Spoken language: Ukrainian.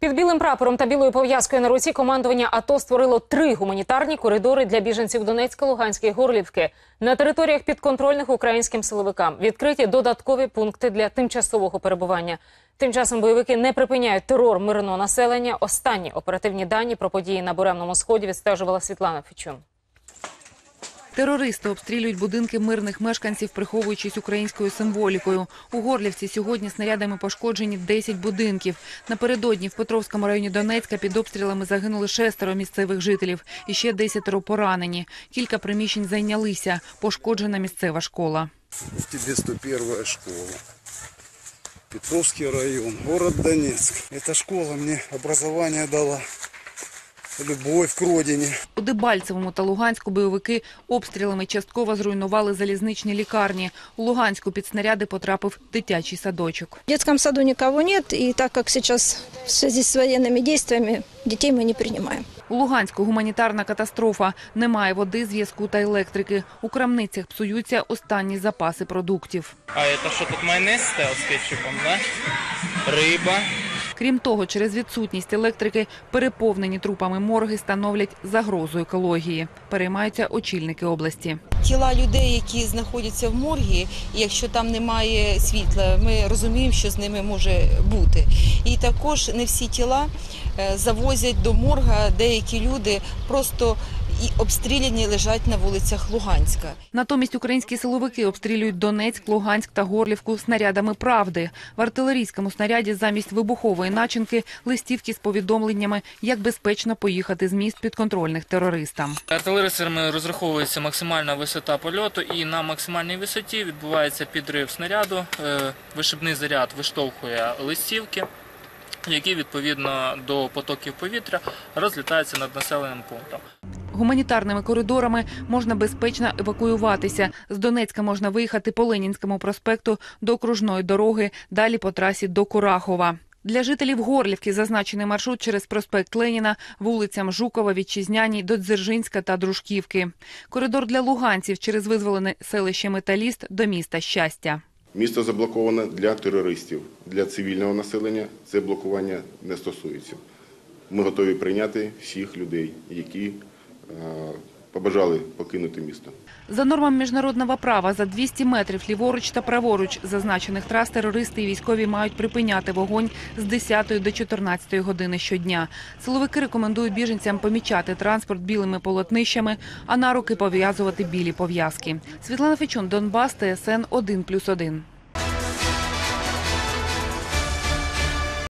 Під білим прапором та білою пов'язкою на руці командування АТО створило три гуманітарні коридори для біженців Донецька, Луганська і Горлівки. На територіях підконтрольних українським силовикам відкриті додаткові пункти для тимчасового перебування. Тим часом бойовики не припиняють терор мирного населення. Останні оперативні дані про події на Буремному сході відстежувала Світлана Фічун. Терористи обстрілюють будинки мирних мешканців, приховуючись українською символікою. У Горлівці сьогодні снарядами пошкоджені 10 будинків. Напередодні в Петровському районі Донецька під обстрілами загинули шестеро місцевих жителів. І ще десятеро поранені. Кілька приміщень зайнялися. Пошкоджена місцева школа. В 901 школа. Петровский район, город Донецк. Эта школа мне образование дала, любовь к родине. У Дебальцевому та Луганську бойовики обстрілами частково зруйнували залізничні лікарні. У Луганську під снаряди потрапив дитячий садочок. В детском саду никого нет, и так как сейчас в связи с военными действиями детей мы не принимаем. У Луганську гуманітарна катастрофа. Немає води, зв'язку та електрики. У крамницях псуються останні запаси продуктів. А это что, тут майонез стоял с кетчупом, да? Рыба. Крім того, через відсутність електрики переповнені трупами морги становлять загрозу екології. Переймаються очільники області. тіла людей, які знаходяться в моргі, якщо там немає світла, ми розуміємо, що з ними може бути. І також не всі тіла е, завозять до морга. Деякі люди просто і обстріляні лежать на вулицях Луганська. Натомість українські силовики обстрілюють Донецьк, Луганськ та Горлівку снарядами правди. В артилерійському снаряді замість вибухової начинки листівки з повідомленнями, як безпечно поїхати з міст підконтрольних терористам. Артилеристами розраховується максимальна висота польоту і на максимальній висоті відбувається підрив снаряду. Е, Вишибний заряд виштовхує листівки, які відповідно до потоків повітря розлітаються над населеним пунктом. Гуманітарними коридорами можна безпечно евакуюватися. З Донецька можна виїхати по Ленінському проспекту до окружної дороги, далі по трасі до Курахова. Для жителів Горлівки зазначений маршрут через проспект Леніна, вулицям Жукова, Вітчизняній, до Дзержинська та Дружківки. Коридор для луганців через визволене селище Металіст до міста Щастя. Місто заблоковане для терористів. Для цивільного населення це блокування не стосується. Ми готові прийняти всіх людей, які побажали покинути місто. За нормами міжнародного права за 200 метрів ліворуч та праворуч зазначених трас терористи і військові мають припиняти вогонь з 10 до 14 години щодня. Силовики рекомендують біженцям помічати транспорт білими полотнищами, а на руки пов'язувати білі пов'язки. Світлана Фечун, Донбас, ТСН 1+,1.